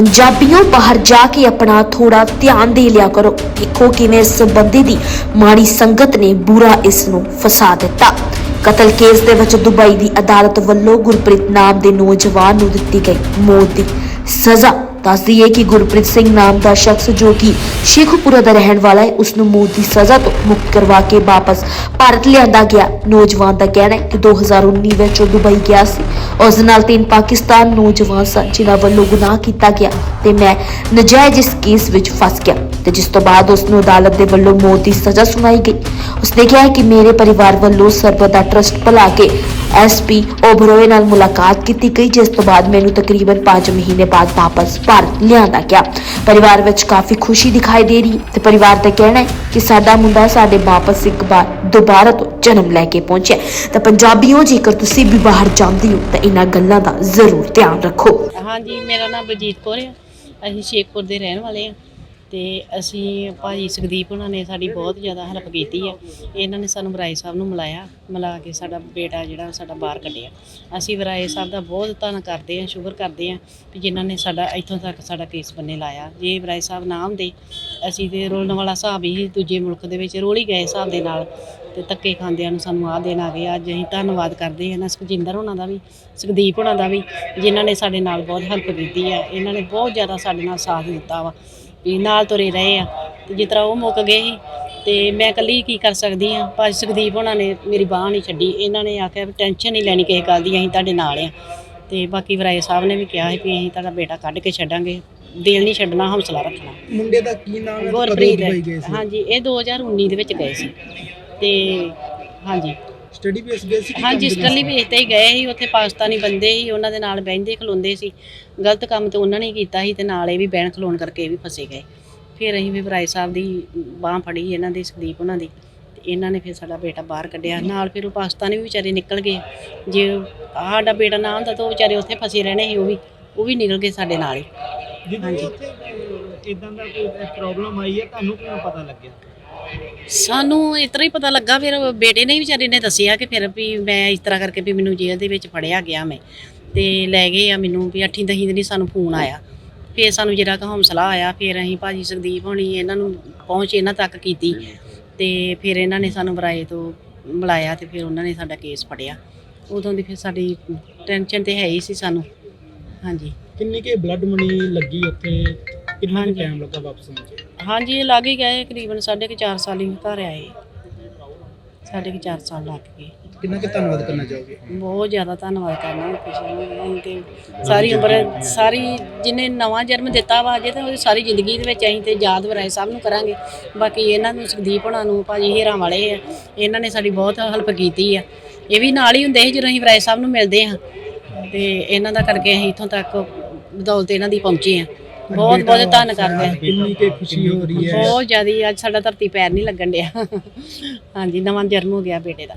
ਪੰਜਾਬੀਓ ਬਾਹਰ ਜਾ ਕੇ ਆਪਣਾ ਥੋੜਾ ਧਿਆਨ ਦੇ ਲਿਆ ਕਰੋ। ਦੇਖੋ ਕਿਵੇਂ ਇਸ ਬੰਦੇ ਦੀ ਮਾੜੀ ਸੰਗਤ ਨੇ ਬੁਰਾ ਇਸ ਨੂੰ ਫਸਾ ਦਿੱਤਾ। ਕਤਲ ਕੇਸ ਦੇ ਵਿੱਚ ਦੁਬਈ ਦੀ ਅਦਾਲਤ ਵੱਲੋਂ ਗੁਰਪ੍ਰੀਤ ਨਾਮ ਦੇ ਨੌਜਵਾਨ ਨੂੰ ਦਿੱਤੀ ਗਈ ਮੌਤ ਦੀ ਸਜ਼ਾ। ਦੱਸਦੀ ਹੈ ਕਿ ਗੁਰਪ੍ਰੀਤ ਸਿੰਘ ਨਾਮ ਦਾ ਸ਼ਖਸ ਜੋ ਕਿ ਸ਼ੇਖੂਪੁਰਾ ਦਾ ਰਹਿਣ ਵਾਲਾ ਹੈ ਉਸ ਨੂੰ ਮੌਤ ਦੀ ਸਜ਼ਾ ਤੋਂ ਮੁਕਤ ਕਰਵਾ ਕੇ ਵਾਪਸ ਭਾਰਤ ਲਿਆਂਦਾ ਗਿਆ। ਨੌਜਵਾਨ ਦਾ ਕਹਿਣਾ ਹੈ ਕਿ 2019 ਵਿੱਚ ਉਹ ਦੁਬਈ ਗਿਆ ਸੀ। ਉਸ ਨਾਲ ਤਿੰਨ ਪਾਕਿਸਤਾਨ ਨੌਜਵਾਨ ਸਨ, ਜਿਨ੍ਹਾਂ ਵੱਲੋਂ ਗੁਨਾਹ ਕੀਤਾ ਗਿਆ ਤੇ ਮੈਂ ਨਜਾਇਜ਼ ਇਸ ਕੇਸ ਵਿੱਚ ਫਸ ਗਿਆ ਤੇ ਜਿਸ ਤੋਂ ਬਾਅਦ ਉਸ ਨੂੰ ਅਦਾਲਤ ਦੇ ਵੱਲੋਂ ਮੌਤ ਦੀ ਸਜ਼ਾ ਸੁਣਾਈ ਗਈ। ਉਸਨੇ ਕਿਹਾ ਕਿ ਮੇਰੇ ਪਰਿਵਾਰ ਵੱਲੋਂ ਸਰਬਦਾ ਟਰਸਟ ਭਲਾ ਕੇ ਐਸਪੀ ਓਬਰੋਏ ਨਾਲ ਮੁਲਾਕਾਤ ਕੀਤੀ ਗਈ, ਜਿਸ ਤੋਂ ਬਾਅਦ ਮੈਨੂੰ ਤਕਰੀਬਨ 5 ਮਹੀਨੇ ਬਾਅਦ ਵਾਪਸ ਭਾਰਤ ਲਿਆਂਦਾ ਗਿਆ। ਪਰਿਵਾਰ ਵਿੱਚ ਕਾਫੀ ਖੁਸ਼ੀ ਦਿਖਾਈ ਦੇ ਰਹੀ ਤੇ ਪਰਿਵਾਰ ਦਾ ਕਹਿਣਾ ਹੈ ਕਿ ਸਾਡਾ ਮੁੰਡਾ ਸਾਡੇ ਵਾਪਸ ਇੱਕ ਵਾਰ ਦੁਬਾਰਾ ਤੋਂ ਜਨਮ ਲੈ ਕੇ ਪਹੁੰਚਿਆ ਤਾਂ ਪੰਜਾਬੀਓ, ਜੇਕਰ ਤੁਸੀਂ ਵੀ ਬਾਹਰ ਜਾਂਦੇ ਹੋ, ਤਾਂ ਇਹਨਾਂ ਗੱਲਾਂ ਦਾ ਜ਼ਰੂਰ ਧਿਆਨ ਰੱਖੋ। ਹਾਂਜੀ, ਮੇਰਾ ਨਾਮ ਬਲਜੀਤ ਕੌਰ ਆ ਅਸੀਂ ਸ਼ੇਖਪੁਰ ਦੇ ਰਹਿਣ ਵਾਲੇ ਆ ਤੇ ਅਸੀਂ ਭਾਜੀ ਸੁਖਦੀਪ ਉਹਨਾਂ ਨੇ ਸਾਡੀ ਬਹੁਤ ਜ਼ਿਆਦਾ ਹੈਲਪ ਕੀਤੀ ਹੈ ਇਹਨਾਂ ਨੇ ਸਾਨੂੰ ਵਰਾਏ ਸਾਹਿਬ ਨੂੰ ਮਿਲਾਇਆ, ਮਿਲਾ ਕੇ ਸਾਡਾ ਬੇਟਾ ਜਿਹੜਾ ਸਾਡਾ ਬਾਹਰ ਕੱਢਿਆ। ਅਸੀਂ ਵਰਾਏ ਸਾਹਿਬ ਦਾ ਬਹੁਤ ਧੰਨ ਕਰਦੇ ਹਾਂ ਸ਼ੁਕਰ ਕਰਦੇ ਹਾਂ ਕਿ ਜਿਨ੍ਹਾਂ ਨੇ ਸਾਡਾ ਇੱਥੋਂ ਤੱਕ ਸਾਡਾ ਕੇਸ ਬੰਨੇ ਲਾਇਆ। ਜੇ ਵਰਾਏ ਸਾਹਿਬ ਨਾ ਹੁੰਦੇ, ਅਸੀਂ ਤੇ ਰੋਲਣ ਵਾਲਾ ਹਿਸਾਬ ਹੀ ਦੂਜੇ ਮੁਲਕ ਦੇ ਵਿੱਚ ਰੋਲ ਹੀ ਗਏ ਹਿਸਾਬ ਦੇ ਨਾਲ ਤੇ ਧੱਕੇ ਖਾਂਦਿਆਂ ਨੂੰ ਸਾਨੂੰ ਆਹ ਦੇਣ ਆ ਗਿਆ ਅੱਜ ਅਸੀਂ ਧੰਨਵਾਦ ਕਰਦੇ ਹਾਂ ਨਾ ਸੁਖਜਿੰਦਰ ਉਹਨਾਂ ਦਾ ਵੀ, ਸੁਖਦੀਪ ਉਹਨਾਂ ਦਾ ਵੀ, ਜਿਨ੍ਹਾਂ ਨੇ ਸਾਡੇ ਨਾਲ ਬਹੁਤ ਹੈਲਪ ਕੀਤੀ ਹੈ ਇਹਨਾਂ ਨੇ ਬਹੁਤ ਜ਼ਿਆਦਾ ਸਾਡੇ ਨਾਲ ਸਾਥ ਦਿੱਤਾ ਵਾ। ਵੀ ਨਾਲ ਤੁਰੇ ਰਹੇ ਆ। ਤੇ ਜਿਸ ਤਰ੍ਹਾਂ ਉਹ ਮੁੱਕ ਗਏ ਸੀ ਤੇ ਮੈਂ ਇਕੱਲੀ ਕੀ ਕਰ ਸਕਦੀ ਆ? ਭਾਜੀ ਸੁਖਦੀਪ ਹੋਣਾ ਨੇ ਮੇਰੀ ਬਾਹ ਨਹੀਂ ਛੱਡੀ। ਇਹਨਾਂ ਨੇ ਆਖਿਆ ਟੈਨਸ਼ਨ ਨਹੀਂ ਲੈਣੀ ਕਿਸੇ ਗੱਲ ਦੀ ਅਸੀਂ ਤੁਹਾਡੇ ਨਾਲ ਆ। ਤੇ ਬਾਕੀ ਵਰਾਏ ਸਾਹਿਬ ਨੇ ਵੀ ਕਿਹਾ ਸੀ ਵੀ ਅਸੀਂ ਤੁਹਾਡਾ ਬੇਟਾ ਕੱਢ ਕੇ ਛੱਡਾਂਗੇ। ਦਿਲ ਨਹੀਂ ਛੱਡਣਾ ਹੌਸਲਾ ਰੱਖਣਾ। ਮੁੰਡੇ ਦਾ ਕੀ ਨਾਮ ਹੈ ਤੇ ਕਦੋਂ ਗੁਰਪ੍ਰੀਤ ਦੁਬਈ ਗਏ ਸੀ? ਹਾਂਜੀ ਇਹ 2019 ਦੇ ਵਿੱਚ ਗਏ ਸੀ। ਤੇ ਹਾਂਜੀ। ਸਟੱਡੀ ਬੇਸ ਗਏ ਸੀ ਕਿ ਹਾਂਜੀ ਕੰਮ ਦੇ ਤੇ ਹੀ ਗਏ ਸੀ ਉੱਥੇ ਪਾਕਿਸਤਾਨੀ ਬੰਦੇ ਸੀ ਉਹਨਾਂ ਦੇ ਨਾਲ ਬਹਿੰਦੇ ਖਲੋਂਦੇ ਸੀ। ਗਲਤ ਕੰਮ ਤੇ ਉਹਨਾਂ ਨੇ ਕੀਤਾ ਸੀ ਤੇ ਨਾਲ ਇਹ ਵੀ ਬਹਿਣ ਖਲੋਣ ਕਰਕੇ ਇਹ ਵੀ ਫਸੇ ਗਏ। ਫਿਰ ਅਸੀਂ ਵੀ ਭਰਾਈ ਸਾਹਿਬ ਦੀ ਬਾਹ ਫੜੀ ਇਹਨਾਂ ਦੀ ਸੁਖਦੀਪ ਉਹਨਾਂ ਦੀ। ਤੇ ਇਹਨਾਂ ਨੇ ਫਿਰ ਸਾਡਾ ਬੇਟਾ ਬਾਹਰ ਕੱਢਿਆ। ਨਾਲ ਫਿਰ ਉਹ ਪਾਕਿਸਤਾਨੀ ਵੀ ਵਿਚਾਰੇ ਨਿਕਲ ਗਏ। ਜੇ ਸਾਡਾ ਬੇਟਾ ਨਾ ਹੁੰਦਾ ਤਾਂ ਉਹ ਵਿਚਾਰੇ ਉੱਥੇ ਫਸੇ ਰਹਿਣੇ ਸੀ ਉਹ ਵੀ ਉਹ ਵੀ ਨਿਕਲ ਗਏ ਸਾਡੇ ਨਾਲ ਹੀ। ਜਦੋਂ ਉੱਥੇ ਇਦਾਂ ਦਾ ਕੋਈ ਪ੍ਰੋਬਲਮ ਆਈ ਹੈ? ਤੁਹਾਨੂੰ ਕਿਵੇਂ ਪਤਾ ਲੱਗਿਆ? ਸਾਨੂੰ ਇਸ ਤਰ੍ਹਾਂ ਹੀ ਪਤਾ ਲੱਗਾ ਫਿਰ ਬੇਟੇ ਨੇ ਹੀ ਵਿਚਾਰੇ ਨੇ ਦੱਸਿਆ ਕਿ ਫਿਰ ਵੀ ਮੈਂ ਇਸ ਤਰ੍ਹਾਂ ਕਰਕੇ ਵੀ ਮੈਨੂੰ ਜੇਲ੍ਹ ਦੇ ਵਿੱਚ ਫੜਿਆ ਗਿਆ ਮੈਂ ਤੇ ਲੈ ਗਏ ਆ ਮੈਨੂੰ ਵੀ ਅੱਠੀਂ ਦਹੀਂ ਦਿਨੀ ਸਾਨੂੰ ਫੋਨ ਆਇਆ। ਫਿਰ ਸਾਨੂੰ ਜਿਹੜਾ ਕਿ ਹੌਸਲਾ ਆਇਆ ਫਿਰ ਅਸੀਂ ਭਾਜੀ ਸੁਖਦੀਪ ਹੋਣੀ ਇਹਨਾਂ ਨੂੰ ਪਹੁੰਚ ਇਹਨਾਂ ਤੱਕ ਕੀਤੀ ਤੇ ਫਿਰ ਇਹਨਾਂ ਨੇ ਸਾਨੂੰ ਬਰਾਏ ਤੋਂ ਬੁਲਾਇਆ ਤੇ ਫਿਰ ਉਹਨਾਂ ਨੇ ਸਾਡਾ ਕੇਸ ਫੜਿਆ। ਉਦੋਂ ਦੀ ਫਿਰ ਸਾਡੀ ਟੈਨਸ਼ਨ ਤੇ ਹੈ ਹੀ ਸੀ ਸਾਨੂੰ। ਹਾਂਜੀ। ਕਿੰਨੀ ਕੇ ਬਲੱਡ ਮਨੀ ਲੱਗੀ ਉੱਥੇ? ਕਿੰਨਾ। ਟਾਈਮ ਲੱਗਾ ਵਾਪਸ ਆਉਣ 'ਚ? ਹਾਂਜੀ ਇਹ ਲੱਗ ਹੀ ਗਏ ਕਰੀਬਨ ਸਾਢੇ ਕੁ ਚਾਰ ਸਾਲ ਹੀ ਘਰ ਆਏ। ਸਾਢੇ ਕੁ ਚਾਰ ਸਾਲ ਲੱਗ ਗਏ। ਕਿੰਨਾ ਕਿ ਧੰਨਵਾਦ ਕਰਨਾ ਚਾਹੋਗੇ? ਬਹੁਤ ਜ਼ਿਆਦਾ ਧੰਨਵਾਦ ਕਰਨਾ ਕਿਸੇ ਨੂੰ ਅਸੀਂ ਤੇ। ਸਾਰੀ ਉਮਰ ਸਾਰੀ ਜਿਹਨੇ ਨਵਾਂ ਜਨਮ ਦਿੱਤਾ ਵਾ ਅਜੇ ਤੇ ਉਹਦੀ ਸਾਰੀ ਜ਼ਿੰਦਗੀ ਦੇ ਵਿੱਚ ਅਸੀਂ ਤੇ ਯਾਦ ਵਰਾਏ ਸਭ ਨੂੰ ਕਰਾਂਗੇ। ਬਾਕੀ ਇਹਨਾਂ ਨੂੰ ਸੁਖਦੀਪ ਹੋਣਾ ਨੂੰ ਭਾਜੀ ਹੀਰਾਂ ਵਾਲੇ ਆ ਇਹਨਾਂ ਨੇ ਸਾਡੀ ਬਹੁਤ ਹੈਲਪ ਕੀਤੀ ਆ। ਇਹ ਵੀ ਨਾਲ ਹੀ ਹੁੰਦੇ ਸੀ ਜਦੋਂ ਅਸੀਂ ਵਰਾਏ ਸਾਹਿਬ ਨੂੰ ਮਿਲਦੇ ਹਾਂ। ਤੇ ਇਹਨਾਂ ਦਾ ਕਰਕੇ ਅਸੀਂ ਇੱਥੋਂ ਤੱਕ ਬਦੌਲਤ ਇਹਨਾਂ ਦੀ ਪਹੁੰਚੇ ਆ ਬਹੁਤ ਬਹੁਤ ਧੰਨ ਕਰਦੇ ਹਾਂ ਕਿੰਨੀ ਕੇ ਖੁਸ਼ੀ ਹੋ ਰਹੀ ਹੈ? ਬਹੁਤ ਜ਼ਿਆਦੀ ਅੱਜ ਸਾਡਾ ਧਰਤੀ ਪੈਰ ਨਹੀਂ ਲੱਗਣ ਡਿਆ। ਹਾਂਜੀ ਨਵਾਂ ਜਨਮ ਹੋ ਗਿਆ ਬੇਟੇ ਦਾ।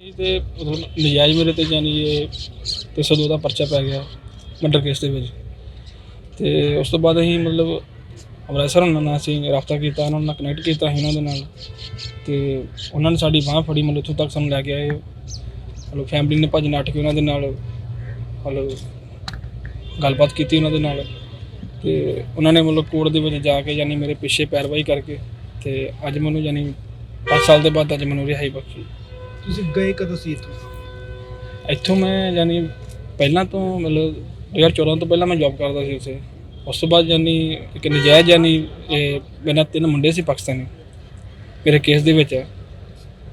ਇਹ ਤੇ ਉਦੋਂ ਨਜਾਇਜ਼ ਮੇਰੇ ਤੇ ਜਾਨੀ ਇਹ ਤੇ ਸਦੋਂ ਦਾ ਪਰਚਾ ਪੈ ਗਿਆ ਮਰਡਰ ਕੇਸ ਦੇ ਵਿੱਚ। ਤੇ ਉਸ ਤੋਂ ਬਾਅਦ ਅਸੀਂ ਮਤਲਬ ਅਮਰੈਸਰ ਉਹਨਾਂ ਨਾਲ ਅਸੀਂ ਰਾਬਤਾ ਕੀਤਾ ਉਹਨਾਂ ਨਾਲ ਕਨੈਕਟ ਕੀਤਾ ਸੀ ਉਹਨਾਂ ਦੇ ਨਾਲ। ਤੇ ਉਹਨਾਂ ਨੇ ਸਾਡੀ ਬਾਹ ਫੜੀ ਮਤਲਬ ਉੱਥੋਂ ਤੱਕ ਸਾਨੂੰ ਲੈ ਕੇ ਆਏ। ਮਤਲਬ ਫੈਮਿਲੀ ਨੇ ਭੱਜ ਨੱਠ ਕੇ ਉਹਨਾਂ ਦੇ ਨਾਲ ਮਤਲਬ ਗੱਲਬਾਤ ਕੀਤੀ ਉਹਨਾਂ ਦੇ ਨਾਲ। ਤੇ ਉਹਨਾਂ ਨੇ ਮਤਲਬ ਕੋਰਟ ਦੇ ਵਿੱਚ ਜਾ ਕੇ ਯਾਨੀ ਮੇਰੇ ਪਿੱਛੇ ਪੈਰਵਾਈ ਕਰਕੇ ਤੇ ਅੱਜ ਮੈਨੂੰ ਯਾਨੀ 5 ਸਾਲ ਦੇ ਬਾਅਦ ਅੱਜ ਮੈਨੂੰ ਰਿਹਾਈ ਬਖਸ਼ੀ। ਤੁਸੀਂ ਗਏ ਕਦੋਂ ਸੀ ਇੱਥੋਂ? ਇੱਥੋਂ ਮੈਂ ਯਾਨੀ ਪਹਿਲਾਂ ਤੋਂ ਮਤਲਬ 2014 ਤੋਂ ਪਹਿਲਾਂ ਮੈਂ ਜੌਬ ਕਰਦਾ ਸੀ ਉੱਥੇ। ਉਸ ਤੋਂ ਬਾਅਦ ਯਾਨੀ ਇੱਕ ਨਜਾਇਜ਼ ਯਾਨੀ ਇਹ ਮੇਰੇ ਤਿੰਨ ਮੁੰਡੇ ਸੀ ਪਾਕਿਸਤਾਨੀ ਮੇਰੇ ਕੇਸ ਦੇ ਵਿੱਚ।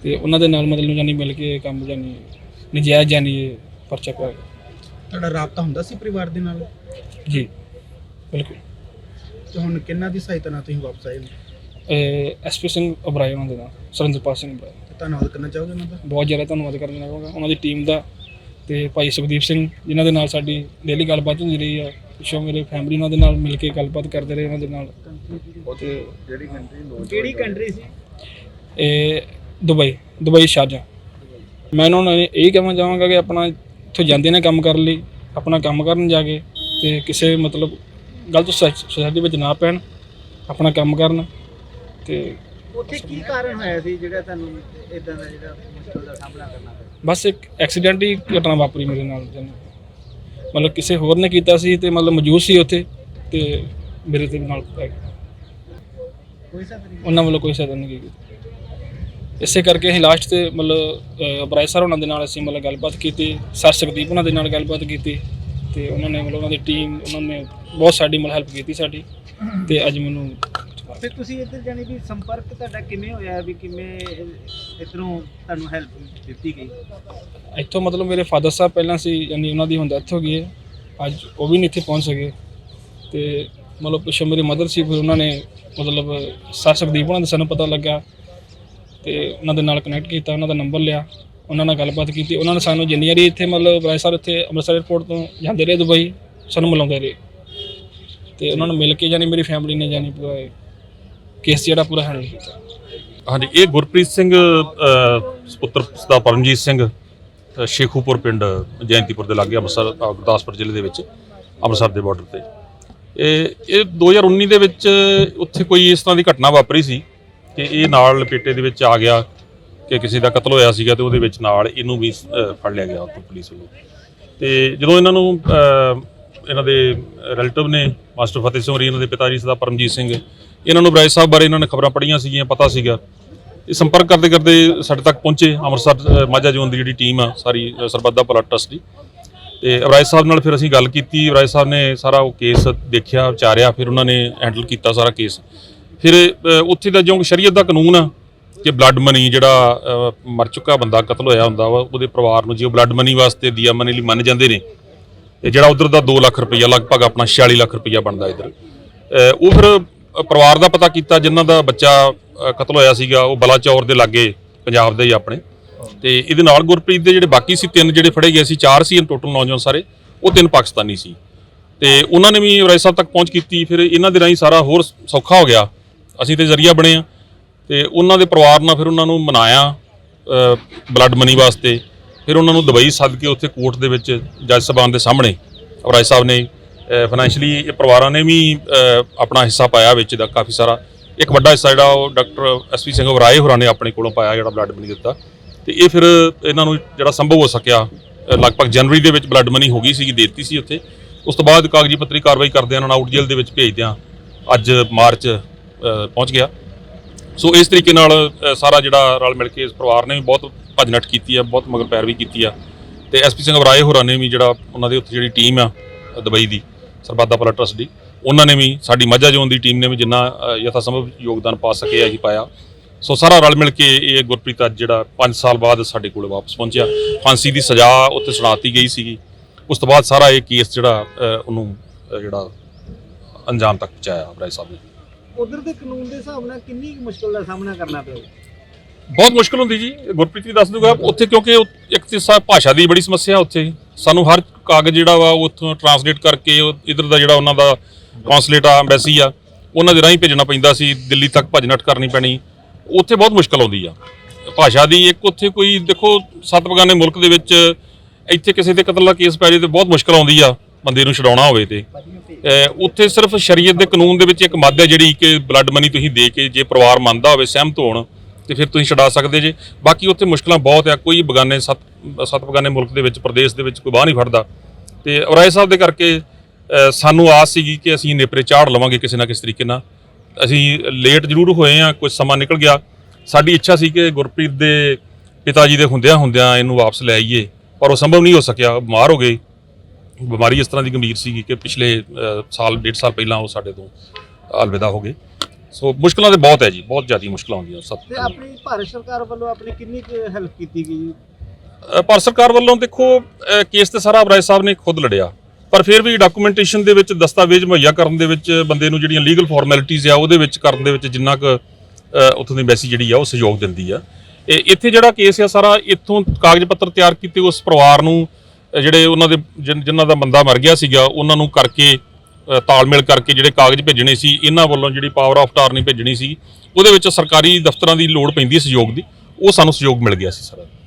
ਤੇ ਉਹਨਾਂ ਦੇ ਨਾਲ ਮਤਲਬ ਯਾਨੀ ਮਿਲ ਕੇ ਕੰਮ ਯਾਨੀ ਨਜਾਇਜ਼ ਯਾਨੀ ਪਰਚਾ ਪਿਆ ਤੁਹਾਡਾ ਰਾਬਤਾ ਹੁੰਦਾ ਸੀ ਪਰਿਵਾਰ ਦੇ ਨਾਲ? ਜੀ। ਬਿਲਕੁਲ। ਤੇ ਹੁਣ ਕਿੰਨਾ ਦੀ ਸਹਾਇਤਾ ਨਾਲ ਤੁਸੀਂ ਵਾਪਸ ਆਏ ਹੋ? ਐਸਪੀ ਸਿੰਘ ਉਬਰਾਏ ਉਹਨਾਂ ਦੇ ਨਾਲ ਸੁਰਿੰਦਰਪਾਲ ਸਿੰਘ ਉਬਰਾਏ ਤੇ ਧੰਨਵਾਦ ਕਰਨਾ ਚਾਹੋਗੇ ਉਹਨਾਂ ਦਾ? ਬਹੁਤ ਜ਼ਿਆਦਾ ਧੰਨਵਾਦ ਕਰਨਾ ਚਾਹਾਂਗਾ। ਉਹਨਾਂ ਦੀ ਟੀਮ ਦਾ ਤੇ ਭਾਈ ਸੁਖਦੀਪ ਸਿੰਘ ਜਿਨ੍ਹਾਂ ਦੇ ਨਾਲ ਸਾਡੀ ਡੇਲੀ ਗੱਲਬਾਤ ਹੁੰਦੀ ਰਹੀ ਆ ਪਿੱਛੋਂ ਮੇਰੇ ਫੈਮਿਲੀ ਉਹਨਾਂ ਦੇ ਨਾਲ ਮਿਲ ਕੇ ਗੱਲਬਾਤ ਕਰਦੇ ਰਹੇ ਉਹਨਾਂ ਦੇ ਨਾਲ। ਤੇ ਕਿਹੜੀ ਕੰਟਰੀ ਸੀ? ਇਹ ਦੁਬਈ ਦੁਬਈ ਸ਼ਾਰਜਾ ਮੈਂ ਉਹਨਾਂ ਨੂੰ ਇਹ ਕਹਿਣਾ ਚਾਹਾਂਗਾ ਕਿ ਆਪਣਾ ਇੱਥੋਂ ਜਾਂਦੇ ਨੇ ਕੰਮ ਕਰਨ ਲਈ ਆਪਣਾ ਕੰਮ ਕਰਨ ਜਾ ਕੇ ਤੇ ਕਿਸੇ ਮਤਲਬ ਗਲਤ ਸੁਸਾਇਟੀ ਵਿੱਚ ਨਾ ਪੈਣ ਆਪਣਾ ਕੰਮ ਕਰਨ ਤੇ ਉੱਥੇ ਕੀ ਕਾਰਨ ਹੋਇਆ ਸੀ ਜਿਹੜਾ ਤੁਹਾਨੂੰ ਇਦਾਂ ਦਾ ਜਿਹੜਾ ਮੁਸ਼ਕਲ ਦਾ ਸਾਹਮਣਾ ਕਰਨਾ ਪਿਆ? ਬਸ ਇੱਕ ਐਕਸੀਡੈਂਟ ਹੀ ਘਟਨਾ ਵਾਪਰੀ ਮੇਰੇ ਨਾਲ ਜਾਣੀ। ਮਤਲਬ ਕਿਸੇ ਹੋਰ ਨੇ ਕੀਤਾ ਸੀ ਤੇ ਮਤਲਬ ਮੌਜੂਦ ਸੀ ਉੱਥੇ ਤੇ ਮੇਰੇ ਤੇ ਨਾਲ ਪੈ ਗਿਆ। ਕੋਈ ਉਹਨਾਂ ਵੱਲੋਂ ਕੋਈ ਸਹਾਇਤਾ ਨਹੀਂ ਕੀਤੀ। ਇਸੇ ਕਰਕੇ ਅਸੀਂ ਲਾਸਟ ਤੇ ਮਤਲਬ ਅਬਰਾਏ ਸਰ ਉਹਨਾਂ ਦੇ ਨਾਲ ਅਸੀਂ ਮਤਲਬ ਗੱਲਬਾਤ ਕੀਤੀ ਸਰ ਸੁਖਦੀਪ ਉਹਨਾਂ ਦੇ ਨਾਲ ਗੱਲਬਾਤ ਕੀਤੀ। ਤੇ ਉਹਨਾਂ ਨੇ ਮਤਲਬ ਉਹਨਾਂ ਦੀ ਟੀਮ ਉਹਨਾਂ ਨੇ ਬਹੁਤ ਸਾਡੀ ਮਤਲਬ ਹੈਲਪ ਕੀਤੀ ਸਾਡੀ ਤੇ ਅੱਜ ਮੈਨੂੰ ਫਿਰ ਤੁਸੀਂ ਇੱਧਰ ਜਾਣੀ ਵੀ ਸੰਪਰਕ ਤੁਹਾਡਾ ਕਿਵੇਂ ਹੋਇਆ ਵੀ ਕਿਵੇਂ ਇਧਰੋਂ ਤੁਹਾਨੂੰ ਹੈਲਪ ਦਿੱਤੀ ਗਈ? ਇੱਥੋਂ ਮਤਲਬ ਮੇਰੇ ਫਾਦਰ ਸਾਹਿਬ ਪਹਿਲਾਂ ਸੀ ਯਾਨੀ ਉਹਨਾਂ ਦੀ ਹੁਣ ਡੈਥ ਹੋ ਗਈ ਹੈ। ਅੱਜ ਉਹ ਵੀ ਨਹੀਂ ਇੱਥੇ ਪਹੁੰਚ ਸਕੇ। ਤੇ ਮਤਲਬ ਪਿੱਛੋਂ ਮੇਰੀ ਮਦਰ ਸੀ ਫਿਰ ਉਹਨਾਂ ਨੇ ਮਤਲਬ ਸਰ ਸੁਖਦੀਪ ਉਹਨਾਂ ਦਾ ਸਾਨੂੰ ਪਤਾ ਲੱਗਾ ਤੇ ਉਹਨਾਂ ਦੇ ਨਾਲ ਕਨੈਕਟ ਕੀਤਾ ਉਹਨਾਂ ਦਾ ਨੰਬਰ ਲਿਆ। ਉਹਨਾਂ ਨਾਲ ਗੱਲਬਾਤ ਕੀਤੀ। ਉਹਨਾਂ ਨੇ ਸਾਨੂੰ ਜਿੰਨੀ ਵਾਰੀ ਇੱਥੇ ਮਤਲਬ ਰਾਏ ਸਰ ਇੱਥੇ ਅੰਮ੍ਰਿਤਸਰ 에ਅਰਪੋਰਟ ਤੋਂ ਜਾਂਦੇ ਰਹੇ ਦੁਬਈ ਸਾਨੂੰ ਮਿਲਾਉਂਦੇ ਰਹੇ। ਤੇ ਉਹਨਾਂ ਨੂੰ ਮਿਲ ਕੇ ਜਾਨੀ ਮੇਰੀ ਫੈਮਿਲੀ ਨੇ ਜਾਨੀ ਪੂਰਾ ਇਹ ਕੇਸ ਜਿਹੜਾ ਪੂਰਾ ਹੈਂਡਲ ਕੀਤਾ। ਹਾਂਜੀ ਇਹ ਗੁਰਪ੍ਰੀਤ ਸਿੰਘ ਅ, ਸੁਪੁੱਤਰ ਦਾ ਪਰਮਜੀਤ ਸਿੰਘ ਅ, ਸ਼ੇਖੂਪੁਰ ਪਿੰਡ ਜੈਂਤੀਪੁਰ ਦੇ ਲਾਗੇ ਅੰਮ੍ਰਿਤਸਰ ਅ, ਗੁਰਦਾਸਪੁਰ ਜ਼ਿਲ੍ਹੇ ਦੇ ਵਿੱਚ ਅੰਮ੍ਰਿਤਸਰ ਦੇ ਬਾਰਡਰ ਤੇ। ਇਹ ਇਹ 2019 ਦੇ ਵਿੱਚ ਉੱਥੇ ਕੋਈ ਇਸ ਤਰ੍ਹਾਂ ਦੀ ਘਟਨਾ ਵਾਪਰੀ ਸੀ ਕਿ ਇਹ ਨਾਲ ਲਪੇਟੇ ਦੇ ਵਿੱਚ ਆ ਗਿਆ ਕਿ ਕਿਸੇ ਦਾ ਕਤਲ ਹੋਇਆ ਸੀਗਾ ਤੇ ਉਹਦੇ ਵਿੱਚ ਨਾਲ ਇਹਨੂੰ ਵੀ ਅ, ਫੜ ਲਿਆ ਗਿਆ ਉੱਥੋਂ ਪੁਲਿਸ ਵੱਲੋਂ। ਤੇ ਜਦੋਂ ਇਹਨਾਂ ਨੂੰ ਅ, ਇਹਨਾਂ ਦੇ ਰਿਲੇਟਿਵ ਨੇ ਮਾਸਟਰ ਫਤਿਹ ਸਿੰਘ ਹੋਰੀ ਇਹਨਾਂ ਦੇ ਪਿਤਾ ਜੀ ਸਦਾ ਪਰਮਜੀਤ ਸਿੰਘ ਇਹਨਾਂ ਨੂੰ ਬਰਾਏ ਸਾਹਿਬ ਬਾਰੇ ਇਹਨਾਂ ਨੇ ਖਬਰਾਂ ਪੜ੍ਹੀਆਂ ਸੀਗੀਆਂ ਪਤਾ ਸੀਗਾ। ਇਹ ਸੰਪਰਕ ਕਰਦੇ ਕਰਦੇ ਸਾਡੇ ਤੱਕ ਪਹੁੰਚੇ ਅੰਮ੍ਰਿਤਸਰ ਅ, ਮਾਝਾ ਜ਼ੋਨ ਦੀ ਜਿਹੜੀ ਟੀਮ ਆ ਸਾਰੀ ਅ, ਸਰਬੱਤ ਦਾ ਭਲਾ ਟਰਸਟ ਦੀ। ਤੇ ਅਬਰਾਜ ਸਾਹਿਬ ਨਾਲ ਫਿਰ ਅਸੀਂ ਗੱਲ ਕੀਤੀ ਅਬਰਾਜ ਸਾਹਿਬ ਨੇ ਸਾਰਾ ਉਹ ਕੇਸ ਦੇਖਿਆ ਵਿਚਾਰਿਆ ਫਿਰ ਉਹਨਾਂ ਨੇ ਹੈਂਡਲ ਕੀਤਾ ਸਾਰਾ ਕੇਸ ਫਿਰ ਅ, ਉੱਥੇ ਦਾ ਜੋ ਸ਼ਰੀਅਤ ਦਾ ਕਾਨੂੰਨ ਆ ਕਿ ਬਲੱਡ ਮਨੀ ਜਿਹੜਾ ਮਰ ਚੁੱਕਾ ਬੰਦਾ, ਕਤਲ ਹੋਇਆ ਹੁੰਦਾ ਵਾ, ਉਹਦੇ ਪਰਿਵਾਰ ਨੂੰ ਜੇ ਉਹ ਬਲੱਡ ਮਨੀ ਵਾਸਤੇ ਦੀਆ ਮਨੀ ਲਈ ਮੰਨ ਜਾਂਦੇ ਨੇ, ਤੇ ਜਿਹੜਾ ਉਧਰ ਦਾ 2 ਲੱਖ ਰੁਪਈਆ, ਲਗਭਗ ਆਪਣਾ 46 ਲੱਖ ਰੁਪਈਆ ਬਣਦਾ ਇਧਰ ਉਹ ਫਿਰ ਪਰਿਵਾਰ ਦਾ ਪਤਾ ਕੀਤਾ, ਜਿਨ੍ਹਾਂ ਦਾ ਬੱਚਾ ਕਤਲ ਹੋਇਆ ਸੀਗਾ, ਉਹ ਬਲਾਚੌਰ ਦੇ ਲਾਗੇ, ਪੰਜਾਬ ਦੇ ਹੀ ਆਪਣੇ, ਤੇ ਇਹਦੇ ਨਾਲ ਗੁਰਪ੍ਰੀਤ ਦੇ ਜਿਹੜੇ ਬਾਕੀ ਸੀ, ਤਿੰਨ ਜਿਹੜੇ ਫੜੇ ਗਏ ਸੀ, ਚਾਰ ਸੀ ਟੋਟਲ ਨੌਜਵਾਨ ਸਾਰੇ, ਉਹ ਤਿੰਨ ਪਾਕਿਸਤਾਨੀ ਸੀ, ਤੇ ਉਹਨਾਂ ਨੇ ਵੀ ਰਾਏ ਸਾਹਿਬ ਤੱਕ ਪਹੁੰਚ ਕੀਤੀ, ਫਿਰ ਇਹਨਾਂ ਦੇ ਰਾਹੀਂ ਸਾਰਾ ਹੋਰ ਸੌਖਾ ਹੋ ਗਿਆ, ਅਸੀਂ ਤੇ ਜ਼ਰੀਆ ਬਣੇ ਆ ਤੇ ਉਹਨਾਂ ਦੇ ਪਰਿਵਾਰ ਨਾਲ ਫਿਰ ਉਹਨਾਂ ਨੂੰ ਮਨਾਇਆ ਬਲੱਡ ਮਨੀ ਵਾਸਤੇ। ਫਿਰ ਉਹਨਾਂ ਨੂੰ ਦੁਬਈ ਸੱਦ ਕੇ ਉੱਥੇ ਕੋਰਟ ਦੇ ਵਿੱਚ ਜੱਜ ਸਾਹਿਬਾਨ ਦੇ ਸਾਹਮਣੇ ਰਾਏ ਸਾਹਿਬ ਨੇ ਫਾਈਨੈਂਸ਼ਲੀ ਇਹ ਪਰਿਵਾਰਾਂ ਨੇ ਵੀ ਆਪਣਾ ਹਿੱਸਾ ਪਾਇਆ ਵਿੱਚ ਦਾ ਕਾਫੀ ਸਾਰਾ। ਇੱਕ ਵੱਡਾ ਹਿੱਸਾ ਜਿਹੜਾ ਉਹ ਡਾਕਟਰ ਐਸਪੀ ਸਿੰਘ ਵਰਾਏ ਹੋਰਾਂ ਨੇ ਆਪਣੇ ਕੋਲੋਂ ਪਾਇਆ ਜਿਹੜਾ ਬਲੱਡ ਮਨੀ ਦਿੱਤਾ। ਤੇ ਇਹ ਫਿਰ ਇਹਨਾਂ ਨੂੰ ਜਿਹੜਾ ਸੰਭਵ ਹੋ ਸਕਿਆ ਲਗਭਗ ਜਨਵਰੀ ਦੇ ਵਿੱਚ ਬਲੱਡ ਮਨੀ ਹੋ ਗਈ ਸੀਗੀ ਦੇ ਦਿੱਤੀ ਸੀ ਉੱਥੇ। ਉਸ ਤੋਂ ਬਾਅਦ ਕਾਗਜ਼ੀ ਪੱਤਰੀ ਕਾਰਵਾਈ ਕਰਦੇ ਇਹਨਾਂ ਨੂੰ ਆਊਟ ਜੇਲ੍ਹ ਦੇ ਵਿੱਚ ਭੇਜਦਿਆਂ ਅੱਜ ਮਾਰਚ ਪਹੁੰਚ ਗਿਆ। ਸੋ ਇਸ ਤਰੀਕੇ ਨਾਲ ਸਾਰਾ ਜਿਹੜਾ ਰਲ ਮਿਲ ਕੇ ਇਸ ਪਰਿਵਾਰ ਨੇ ਵੀ ਬਹੁਤ ਭੱਜ ਨੱਠ ਕੀਤੀ ਆ, ਬਹੁਤ ਮਗਰ ਪੈਰਵੀ ਕੀਤੀ ਆ। ਤੇ ਐਸਪੀ ਸਿੰਘ ਵਰਾਏ ਹੋਰਾਂ ਨੇ ਵੀ ਜਿਹੜਾ ਉਹਨਾਂ ਦੇ ਉੱਥੇ ਜਿਹੜੀ ਟੀਮ ਆ ਦੁਬਈ ਦੀ, ਸਰਬੱਤ ਦਾ ਭਲਾ ਟਰਸਟ ਦੀ, ਉਹਨਾਂ ਨੇ ਵੀ ਸਾਡੀ ਮਾਝਾ ਜ਼ੋਨ ਦੀ ਟੀਮ ਨੇ ਵੀ ਜਿੰਨਾ ਯਥਾ ਸੰਭਵ ਯੋਗਦਾਨ ਪਾ ਸਕੇ ਅਸੀਂ ਪਾਇਆ। ਸੋ ਸਾਰਾ ਰਲ ਮਿਲ ਕੇ ਇਹ ਗੁਰਪ੍ਰੀਤ ਅੱਜ ਜਿਹੜਾ 5 ਸਾਲ ਬਾਅਦ ਸਾਡੇ ਕੋਲ ਵਾਪਸ ਪਹੁੰਚਿਆ। ਫਾਂਸੀ ਦੀ ਸਜ਼ਾ ਉੱਥੇ ਸੁਣਾਤੀ ਗਈ ਸੀਗੀ। ਉਸ ਤੋਂ ਬਾਅਦ ਸਾਰਾ ਇਹ ਕੇਸ ਜਿਹੜਾ ਉਹਨੂੰ ਜਿਹੜਾ ਅੰਜਾਮ ਤੱਕ ਪਹੁੰਚਾਇਆ ਰਾਏ ਸਾਹਿਬ ਨੇ। ਉਧਰ ਦੇ ਕਾਨੂੰਨ ਦੇ ਹਿਸਾਬ ਨਾਲ ਕਿੰਨੀ ਮੁਸ਼ਕਲ ਦਾ ਸਾਹਮਣਾ ਕਰਨਾ ਪਿਆ? ਬਹੁਤ ਮੁਸ਼ਕਲ ਹੁੰਦੀ ਜੀ। ਗੁਰਪ੍ਰੀਤ ਵੀ ਦੱਸ ਦੂਗਾ, ਉੱਥੇ ਕਿਉਂਕਿ ਇੱਕ ਤੇ ਭਾਸ਼ਾ ਦੀ ਬੜੀ ਸਮੱਸਿਆ ਉੱਥੇ। ਸਾਨੂੰ ਹਰ ਕਾਗਜ਼ ਜਿਹੜਾ ਵਾ, ਉਹ ਉੱਥੋਂ ਟਰਾਂਸਲੇਟ ਕਰਕੇ, ਉਹ ਇਧਰ ਦਾ ਜਿਹੜਾ ਉਹਨਾਂ ਦਾ ਕੌਂਸਲੇਟ ਆ ਐਮਬੈਸੀ ਆ, ਉਹਨਾਂ ਦੇ ਰਾਹੀਂ ਭੇਜਣਾ ਪੈਂਦਾ ਸੀ, ਦਿੱਲੀ ਤੱਕ ਭੱਜ ਨੱਠ ਕਰਨੀ ਪੈਣੀ। ਉੱਥੇ ਬਹੁਤ ਮੁਸ਼ਕਲ ਆਉਂਦੀ ਆ। ਭਾਸ਼ਾ ਦੀ ਇੱਕ ਉੱਥੇ ਕੋਈ, ਦੇਖੋ, ਸੱਤ ਬਗਾਨੇ ਮੁਲਕ ਦੇ ਵਿੱਚ ਇੱਥੇ ਕਿਸੇ ਦੇ ਕਤਲ ਦਾ ਕੇਸ ਪੈ ਜੇ ਤੇ ਬਹੁਤ ਮੁਸ਼ਕਲ ਆਉਂਦੀ ਆ। ਬੰਦੇ ਨੂੰ ਛਡਾਉਣਾ ਹੋਵੇ ਤੇ। ਉੱਥੇ ਸਿਰਫ ਸ਼ਰੀਅਤ ਦੇ ਕਾਨੂੰਨ ਦੇ ਵਿੱਚ ਇੱਕ ਮੱਦ ਹੈ ਜਿਹੜੀ ਕਿ ਬਲੱਡ ਮਨੀ ਤੁਸੀਂ ਦੇ ਕੇ ਜੇ ਪਰਿਵਾਰ ਮੰਨਦਾ ਹੋਵੇ, ਸਹਿਮਤ ਹੋਣ, ਤੇ ਫਿਰ ਤੁਸੀਂ ਛਡਾ ਸਕਦੇ ਜੇ। ਬਾਕੀ ਉੱਥੇ ਮੁਸ਼ਕਲਾਂ ਬਹੁਤ ਆ, ਕੋਈ ਬਗਾਨੇ ਸੱਤ ਸੱਤ ਬਗਾਨੇ ਮੁਲਕ ਦੇ ਵਿੱਚ, ਪ੍ਰਦੇਸ਼ ਦੇ ਵਿੱਚ ਕੋਈ ਬਾਹ ਨਹੀਂ ਫੜਦਾ। ਤੇ ਔਰਾਏ ਸਾਹਿਬ ਦੇ ਕਰਕੇ ਸਾਨੂੰ ਆਸ ਸੀਗੀ ਕਿ ਅਸੀਂ ਨੇਪਰੇ ਚਾੜ ਲਵਾਂਗੇ ਕਿਸੇ ਨਾ ਕਿਸੇ ਤਰੀਕੇ ਨਾਲ। ਅਸੀਂ ਲੇਟ ਜ਼ਰੂਰ ਹੋਏ ਆ ਕੁਝ ਸਮਾਂ ਨਿਕਲ ਗਿਆ। ਸਾਡੀ ਇੱਛਾ ਸੀ ਕਿ ਗੁਰਪ੍ਰੀਤ ਦੇ ਪਿਤਾ ਜੀ ਦੇ ਹੁੰਦਿਆਂ ਹੁੰਦਿਆਂ ਇਹਨੂੰ ਵਾਪਸ ਲੈ ਆਈਏ, ਪਰ ਉਹ ਸੰਭਵ ਨਹੀਂ ਹੋ ਸਕਿਆ, ਬਿਮਾਰ ਹੋ ਗਏ। ਬਿਮਾਰੀ ਇਸ ਤਰ੍ਹਾਂ ਦੀ ਗੰਭੀਰ ਸੀਗੀ ਕਿ ਪਿਛਲੇ ਸਾਲ ਡੇਢ ਸਾਲ ਪਹਿਲਾਂ ਉਹ ਸਾਡੇ ਤੋਂ ਅਲਵਿਦਾ ਹੋ ਗਏ। ਸੋ ਮੁਸ਼ਕਲਾਂ ਤੇ ਬਹੁਤ ਹੈ ਜੀ ਬਹੁਤ ਜ਼ਿਆਦਾ ਮੁਸ਼ਕਲਾਂ ਆਉਂਦੀਆਂ ਸਭ ਤੇ ਆਪਣੀ ਭਾਰਤ ਸਰਕਾਰ ਵੱਲੋਂ ਆਪਣੀ ਕਿੰਨੀ ਹੈਲਪ ਕੀਤੀ ਗਈ ਭਾਰਤ ਸਰਕਾਰ ਵੱਲੋਂ ਦੇਖੋ ਕੇਸ ਤੇ ਸਾਰਾ ਅਬਰਾਏ ਸਾਹਿਬ ਨੇ ਖੁਦ ਲੜਿਆ। ਪਰ ਫਿਰ ਵੀ ਡਾਕੂਮੈਂਟੇਸ਼ਨ ਦੇ ਵਿੱਚ ਦਸਤਾਵੇਜ਼ ਮੁਹੱਈਆ ਕਰਨ ਦੇ ਵਿੱਚ ਬੰਦੇ ਨੂੰ ਜਿਹੜੀਆਂ ਲੀਗਲ ਫਾਰਮੈਲਿਟੀਆਂ ਆ ਉਹਦੇ ਵਿੱਚ ਕਰਨ ਦੇ ਵਿੱਚ ਜਿੰਨਾ ਕੁ ਉੱਥੋਂ ਦੀ ਐਮਬੈਸੀ ਜਿਹੜੀ ਆ ਉਹ ਸਹਿਯੋਗ ਦਿੰਦੀ ਆ। ਇਹ ਇੱਥੇ ਜਿਹੜਾ ਕੇਸ ਆ ਸਾਰਾ ਇੱਥੋਂ ਕਾਗਜ਼ ਪੱਤਰ ਤਿਆਰ ਕੀਤੇ ਉਸ ਪਰਿਵਾਰ ਨੂੰ ਜਿਹੜੇ ਉਹਨਾਂ ਦੇ ਜਿਨ- ਜਿਨ੍ਹਾਂ ਦਾ ਬੰਦਾ ਮਰ ਗਿਆ ਸੀਗਾ, ਉਹਨਾਂ ਨੂੰ ਕਰਕੇ ਤਾਲਮੇਲ ਕਰਕੇ ਜਿਹੜੇ ਕਾਗਜ਼ ਭੇਜਣੇ ਸੀ, ਇਹਨਾਂ ਵੱਲੋਂ ਜਿਹੜੀ ਪਾਵਰ ਆਫ ਟਾਰਨੀ ਭੇਜਣੀ ਸੀ, ਉਹਦੇ ਵਿੱਚ ਸਰਕਾਰੀ ਦਫ਼ਤਰਾਂ ਦੀ ਲੋੜ ਪੈਂਦੀ ਹੈ ਸਹਿਯੋਗ ਦੀ, ਉਹ ਸਾਨੂੰ ਸਹਿਯੋਗ ਮਿਲ ਗਿਆ ਸੀ, ਸਰ।